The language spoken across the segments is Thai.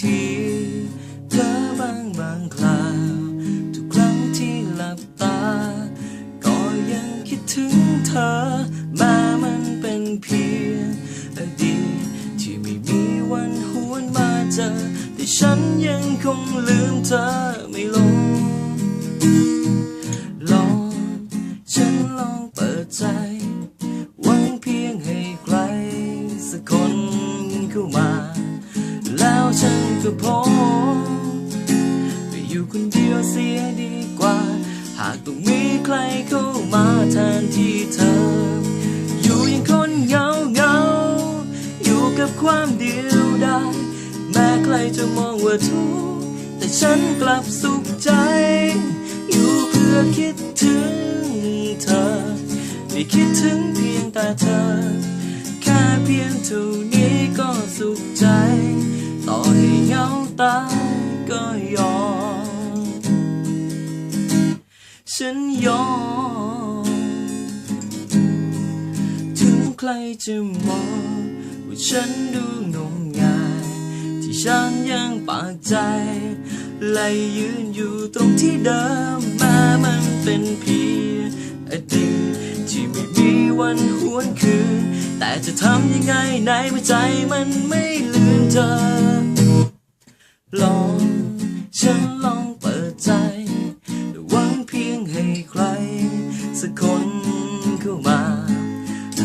ทีเธอบางบางคราว ทุกครั้งที่หลับตา ก็ยังคิดถึงเธอ แม้มันเป็นเพียงอดีตที่ไม่มีวันหวนมาเจอ แต่ฉันยังคงลืมเธอไม่ลงลองฉันลองเปิดใจ หวังเพียงให้ใครสักคนเข้ามา ก็พอไปอยู่คนเดียวเสียดีกว่า หากต้องมีใครเข้ามาแทนที่เธอ อยู่อย่างคนเหงาเงาอยู่กับความเดียวดายแม้ใครจะมองว่าทุกข์แต่ฉันกลับสุขใจ อยู่เพื่อคิดถึงเธอไม่คิดถึงเพียงแต่เธอ แค่เพียงเท่านี้ก็สุขใจ ให้เหงาตายก็ยอม ฉันยอม ถึงใครจะมองว่าฉันดูงมงาย ที่ฉันยังปากใจไล่ยืนอยู่ตรงที่เดิมม้มันเป็นเพียงอดีตที่ไม่มีวันหวนคืน แต่จะทำยังไงในเมื่อใจมันไม่ลืมเธอ ลองฉันลองเปิดใจหวังเพียงให้ใคร สักคนเข้ามา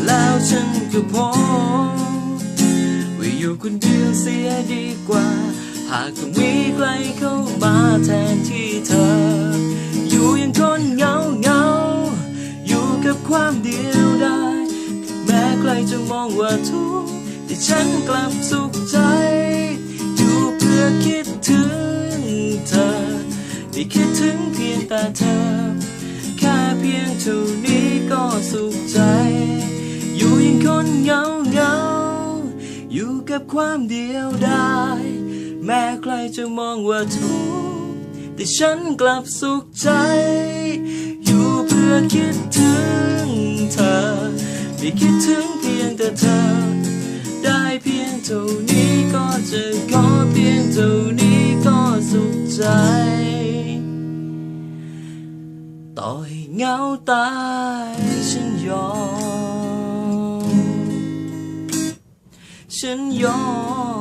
แล้วฉันก็พบว่าอยู่คนเดียวเสียดีกว่า หากต้องมีใครเข้ามาแทนที่เธอ อยู่อยังคนเหงาเหงาอยู่กับความเดียวได้แม้ใครจะมองว่าทุกข์แต่ฉันกลับสุขใจ คิดถึงเธอได้คิดถึงเพียงแต่เธอ แค่เพียงเท่านี้ก็สุขใจ อยู่อยังคนเหงาเหงาอยู่กับความเดียวได้แม้ใครจะมองว่าทุกข์แต่ฉันกลับสุขใจ อยู่เพื่อคิดถึงเธอไม่คิดถึงเพียงแต่เธอ ได้เพียงเท่านี้ ก็จะขอเพียงเท่านี้ก็สุขใจ ต่อให้เหงาตายฉันยอม ฉันยอม